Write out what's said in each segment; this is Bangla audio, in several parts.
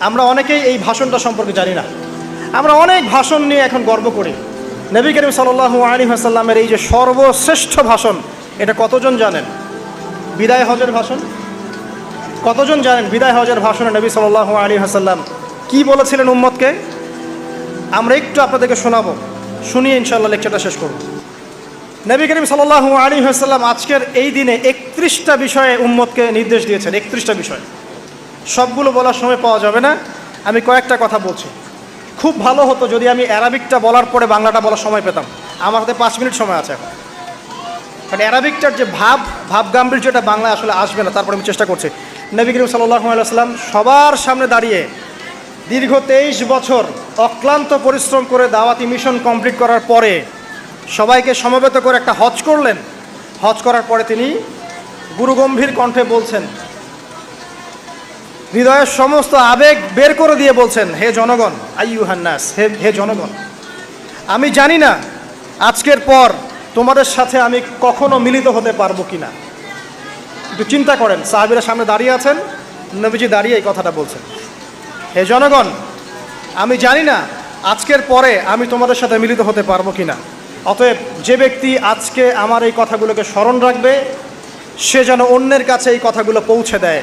আমরা অনেকেই এই ভাষণটা সম্পর্কে জানি না। আমরা অনেক ভাষণ নিয়ে এখন গর্ব করি। নবী করিম সাল্লাহ আলী হাসাল্লামের এই যে সর্বশ্রেষ্ঠ ভাষণ, এটা কতজন জানেন? বিদায় হজের ভাষণ? কতজন জানেন বিদায় হজের ভাষণে নবী সাল্লাহ আলী হাসাল্লাম কী বলেছিলেন উম্মতকে? আমরা একটু আপনাদেরকে শোনাবো। শুনিয়ে ইনশাল্লাহ লেকচারটা শেষ করব। নবী করিম সাল্লাহ আলী হাসাল্লাম আজকের এই দিনে একত্রিশটা বিষয়ে উম্মতকে নির্দেশ দিয়েছেন, একত্রিশটা বিষয়। সবগুলো বলার সময় পাওয়া যাবে না। আমি কয়েকটা কথা বলছি। খুব ভালো হতো যদি আমি অ্যারাবিকটা বলার পরে বাংলাটা বলার সময় পেতাম। আমার হাতে পাঁচ মিনিট সময় আছে এখন। কারণ অ্যারাবিকটার যে ভাব ভাব গাম্ভীর্যটা বাংলায় আসলে আসবে না, তারপরে আমি চেষ্টা করছি। নবী করিম সাল্লাহ আলাইসাল্লাম সবার সামনে দাঁড়িয়ে দীর্ঘ তেইশ বছর অক্লান্ত পরিশ্রম করে দাওয়াতি মিশন কমপ্লিট করার পরে সবাইকে সমবেত করে একটা হজ করলেন। হজ করার পরে তিনি গুরুগম্ভীর কণ্ঠে বলছেন হৃদয়ের সমস্ত আবেগ বের করে দিয়ে বলছেন, হে জনগণ আইয়ু হান্নাস হে হে জনগণ, আমি জানি না আজকের পর তোমাদের সাথে আমি কখনো মিলিত হতে পারব কি না একটু চিন্তা করেন, সাহাবিরা সামনে দাঁড়িয়ে আছেন, নবীজি দাঁড়িয়ে এই কথাটা বলছেন। হে জনগণ, আমি জানি না আজকের পরে আমি তোমাদের সাথে মিলিত হতে পারব কি না অতএব যে ব্যক্তি আজকে আমার এই কথাগুলোকে স্মরণ রাখবে, সে যেন অন্যের কাছে এই কথাগুলো পৌঁছে দেয়।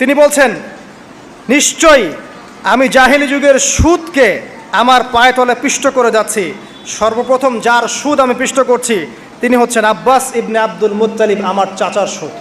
তিনি বলছেন, নিশ্চয়ই আমি জাহিলি যুগের সুদকে আমার পায়ে তলে পিষ্ট করে যাচ্ছি। সর্বপ্রথম যার সুদ আমি পিষ্ট করছি, তিনি হচ্ছেন আব্বাস ইবনে আব্দুল মুতালিব আমার চাচার সুদ।